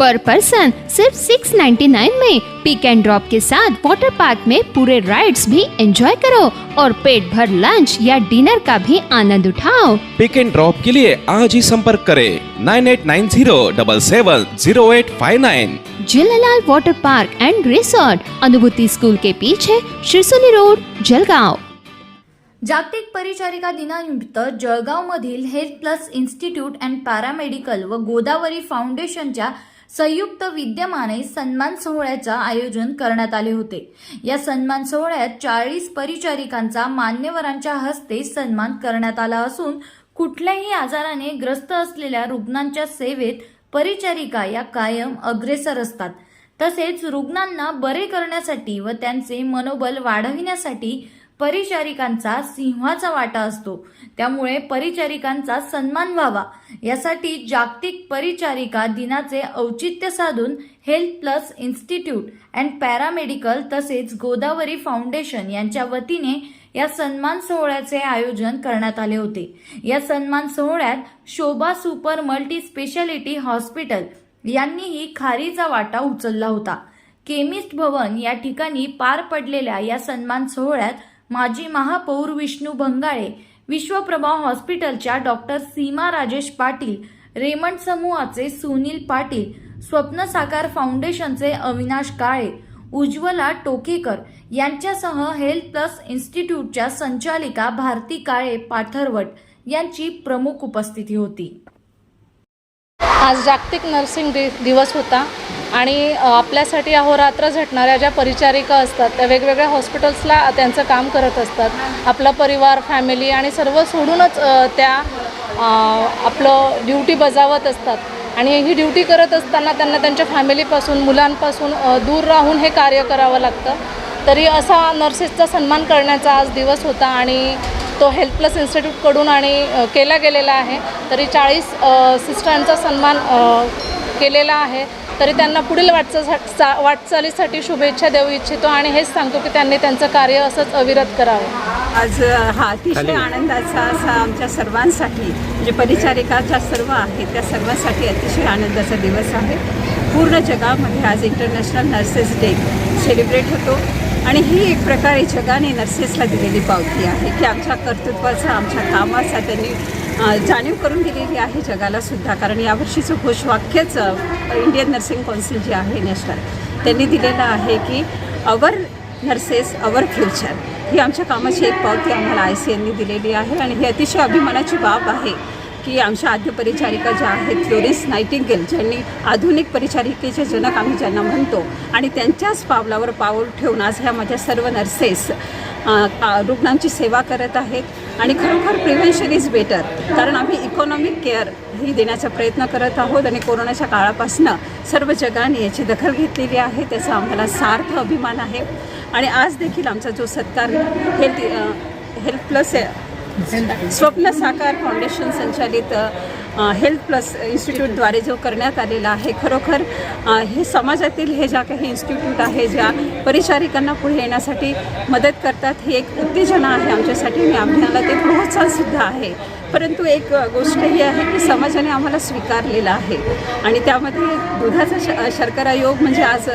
पर person सिर्फ 699 में पिक and drop के साथ वाटर पार्क में पूरे राइड्स भी एंजॉय करो और पेट भर लंच या डिनर का भी आनंद उठाओ। पिक एंड ड्रॉप के लिए आज ही संपर्क करें nine eight nine zero double seven zero eight five nine Jhulelal water park and resort Anubhuti school के पीछे शिरसोली रोड जलगांव। जागतिक परिचारिका दिनानिमित्त जळगावमधील health plus institute and paramedical व गोदावरी फाउंडेशनच्या संयुक्त विद्यमाने सन्मान सोहळ्याचं आयोजन करण्यात आले होते. या सन्मान सोहळ्यात चाळीस परिचारिकांचा मान्यवरांच्या हस्ते सन्मान करण्यात आला असून कुठल्याही आजाराने ग्रस्त असलेल्या रुग्णांच्या सेवेत परिचारिका या कायम अग्रेसर असतात. तसेच रुग्णांना बरे करण्यासाठी व त्यांचे मनोबल वाढविण्यासाठी परिचारिकांचा सिंहाचा वाटा असतो. त्यामुळे परिचारिकांचा सन्मान व्हावा. यासाठी जागतिक परिचारिका दिनाचे औचित्य साधून health plus institute and paramedical तसेच गोदावरी फाउंडेशन यांच्या वतीने या सन्मान सोहळ्याचे आयोजन करण्यात आले होते. या सन्मान सोहळ्यात Shobha super multi speciality hospital यांनीही खारीचा वाटा उचलला होता. केमिस्ट भवन या ठिकाणी पार पडलेल्या या सन्मान सोहळ्यात माजी महापौर विष्णू भंगाळे विश्वप्रभा हॉस्पिटलच्या डॉक्टर सीमा राजेश पाटील रेमंड समूहाचे सुनील पाटील स्वप्न साकार फाउंडेशनचे अविनाश काळे उज्ज्वला टोकेकर यांच्यासह हेल्थ प्लस इन्स्टिट्यूटच्या संचालिका भारती काळे पाथरवट यांची प्रमुख उपस्थिती होती. आज जागतिक नर्सिंग दिवस होता. आणि आपल्यासाठी अहोरात्र झटणाऱ्या ज्या परिचारिका असतात त्या वेगवेगळ्या हॉस्पिटल्सला त्यांचं काम करत असतात. आपला परिवार फॅमिली आणि सर्व सोडूनच त्या आपलं ड्युटी बजावत असतात. आणि ही ड्युटी करत असताना त्यांना त्यांच्या फॅमिलीपासून मुलांपासून दूर राहून हे कार्य करावं लागतं. तरी असा नर्सेसचा सन्मान करण्याचा आज दिवस होता आणि तो हेल्थ प्लस इन्स्टिट्यूटकडून आणि केला गेलेला आहे. तरी चाळीस सिस्टरांचा सन्मान केलेला आहे. तरी त्यांना पुढील वाटचा वाटचालीसाठी शुभेच्छा देऊ इच्छितो आणि हेच सांगतो की त्यांनी त्यांचं कार्य असंच अविरत करावं. आज हा अतिशय आनंदाचा असा आमच्या सर्वांसाठी जे परिचारिकाच्या सर्व आहेत त्या सर्वांसाठी अतिशय आनंदाचा दिवस आहे. पूर्ण जगामध्ये आज इंटरनॅशनल नर्सेस डे सेलिब्रेट होतो. आणि ही एक प्रकारे जगाने नर्सेसला दिलेली पावती आहे की आमच्या कर्तृत्वाचा आमच्या कामाचा त्यांनी जाणीव करून दिलेली आहे जगाला सुद्धा. कारण यावर्षीचं घोषवाक्यच इंडियन नर्सिंग कौन्सिल जे आहे नॅशनल त्यांनी दिलेलं आहे की अवर नर्सेस अवर फ्युचर ही आमच्या कामाची एक पावती आम्हाला आय सी यांनी दिलेली आहे आणि ही अतिशय अभिमानाची बाब आहे. की आमच्या आद्य परिचारिका ज्या आहेत फ्लोरेन्स नायटिंगेल ज्यांनी आधुनिक परिचारिकेचे जनक आम्ही ज्यांना म्हणतो आणि त्यांच्याच पावलावर पाऊल ठेवून आज ह्या माझ्या सर्व नर्सेस रुग्णांची सेवा करत आहेत. आणि खरोखर प्रिव्हेन्शन इज बेटर कारण आम्ही इकॉनॉमिक केअर ही देण्याचा प्रयत्न करत आहोत आणि कोरोनाच्या काळापासनं सर्व जगाने याची दखल घेतलेली आहे त्याचा आम्हाला सार्थ अभिमान आहे. आणि आज देखील आमचा जो सत्कार हेल्थ हेल्थ प्लस स्वप्न साकार फाउंडेशन संचालित हेल्थ प्लस इन्स्टिट्यूटद्वारे जो करण्यात आलेला आहे खरोखर हे समाजातील हे ज्या काही इन्स्टिट्यूट आहे ज्या परिचारिकांना पुढे येण्यासाठी मदत करतात ही एक उत्तेजना आहे आमच्यासाठी आणि आम्हाला ते प्रोत्साहनसुद्धा आहे. परंतु एक गोष्ट ही आहे की समाजाने आम्हाला स्वीकारलेलं आहे. आणि त्यामध्ये दुधाचा श शर्करा योग म्हणजे आज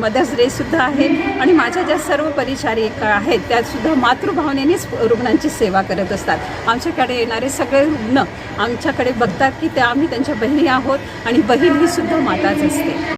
मदर्स डेसुद्धा आहे आणि माझ्या ज्या सर्व परिचारिका आहेत त्यासुद्धा मातृभावनेनेच रुग्णांची सेवा करत असतात. आमच्याकडे येणारे सगळे रुग्ण आमच्याकडे बघतात की त्या आम्ही त्यांच्या बहिणी आहोत आणि बहीण ही सुद्धा माताच असते.